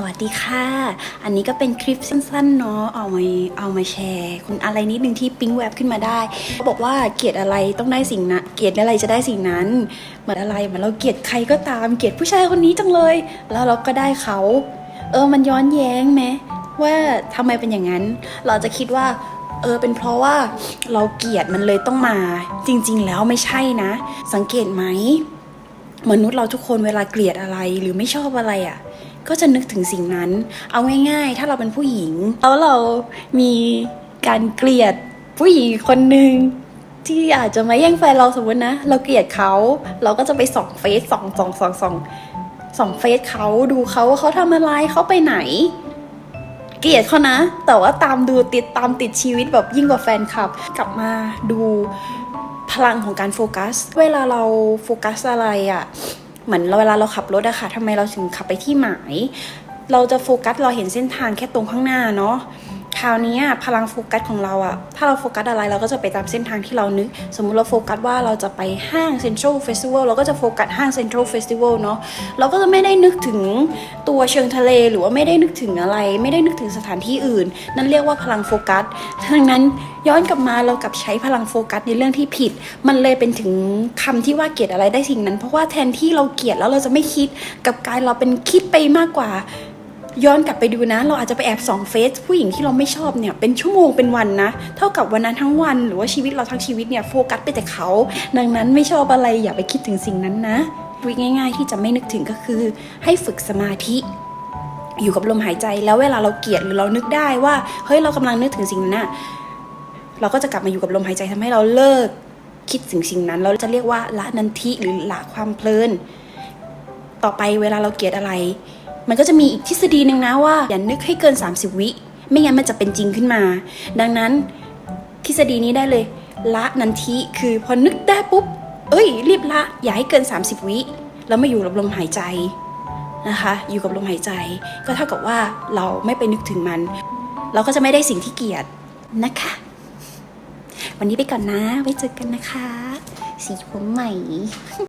สวัสดีค่ะ อันนี้ก็เป็นคลิปสั้นๆเนาะ เอามาเอามาแชร์ คุณอะไรนิดนึงที่ปิ๊งแวบขึ้นมาได้เขาบอกว่าเกลียดอะไรต้องได้สิ่งนั้นเกลียดอะไรจะได้สิ่งนั้น เหมือนอะไรเหมือนเราเกลียดใครก็ตาม เกลียดผู้ชายคนนี้จังเลย แล้วเราก็ได้เขา เออ มันย้อนแย้งไหมว่าทำไมเป็นอย่างนั้น เราจะคิดว่าเออเป็นเพราะว่าเราเกลียดมันเลยต้องมา จริง ๆ แล้วไม่ใช่นะ สังเกตไหมมนุษย์เราทุกคนเวลาเกลียดอะไรหรือไม่ชอบอะไรอะ่ะ ก็จะนึกถึงสิ่งนั้น เอาง่าย ๆ ถ้าเราเป็นผู้หญิง แล้วเรามีการเกลียดผู้หญิงคนหนึ่งที่อาจจะมาแย่งแฟนเราสมมตินะ เราเกลียดเขาเราก็จะไปส่องเฟซส่องส่องส่องส่องส่องเฟซเขาดูเขาว่าเขาทำอะไรเขาไปไหน เกลียดเขานะ แต่ว่าตามดูติดตามติดชีวิตแบบยิ่งกว่าแฟนคลับ กลับมาดูพลังของการโฟกัส เวลาเราโฟกัสอะไรอะ่ะ เหมือนเวลาเราขับรถอะค่ะทำไมเราถึงขับไปที่หมาย เราจะโฟกัสเราเห็นเส้นทางแค่ตรงข้างหน้าเนาะ ราวนี้พลังโฟกัสของเราอะถ้าเราโฟกัสอะไรเราก็จะไปตามเส้นทางที่เรานึก สมมุติเราโฟกัสว่าเราจะไปห้างเซ็นทรัลเฟสติวัลเราก็จะโฟกัสห้างเซ็นทรัลเฟสติวัลเนาะเราก็จะไม่ได้นึกถึงตัวเชิงทะเลหรือว่าไม่ได้นึกถึงอะไร ไม่ได้นึกถึงสถานที่อื่น นั่นเรียกว่าพลังโฟกัสดังนั้นย้อนกลับมาเรากลับใช้พลังโฟกัสในเรื่องที่ผิด มันเลยเป็นถึงคำที่ว่าเกลียดอะไรได้สิ่งนั้น เพราะว่าแทนที่เราเกลียดแล้วเราจะไม่คิดกับกายเราเป็นคิดไปมากกว่า ย้อนกลับไปดูนะ เราอาจจะไปแอบส่องเฟซผู้หญิงที่เราไม่ชอบเนี่ยเป็นชั่วโมงเป็นวันนะ เท่ากับวันนั้นทั้งวัน หรือว่าชีวิตเราทั้งชีวิตเนี่ยโฟกัสไปแต่เขา ดังนั้นไม่ชอบอะไรอย่าไปคิดถึงสิ่งนั้นนะวิธีง่าย ๆ ที่จะไม่นึกถึงก็คือ ให้ฝึกสมาธิอยู่กับลมหายใจแล้วเวลาเราเกลียดหรือเรานึกได้ว่าเฮ้ยเรากำลังนึกถึงสิ่งนั้นน่ะเราก็จะกลับมาอยู่กับลมหายใจทำให้เราเลิกคิดถึงสิ่งนั้น เราจะเรียกว่าละนันทิหรือละความเพลิน ต่อไปเวลาเราเกลียดอะไร มันก็จะมีอีกทฤษฎีหนึ่งนะว่า อย่านึกให้เกิน 30 วิ ไม่งั้นมันจะเป็นจริงขึ้นมา ดังนั้นทฤษฎีนี้ได้เลย ละนันทิคือพอนึกได้ปุ๊บ เอ้ย รีบละ อย่าให้เกิน 30 วิแล้วมาอยู่กับลมหายใจนะคะ อยู่กับลมหายใจ ก็เท่ากับว่าเราไม่ไปนึกถึงมัน เราก็จะไม่ได้สิ่งที่เกลียดนะคะ วันนี้ไปก่อนนะ ไว้เจอกันนะคะ สีผมใหม่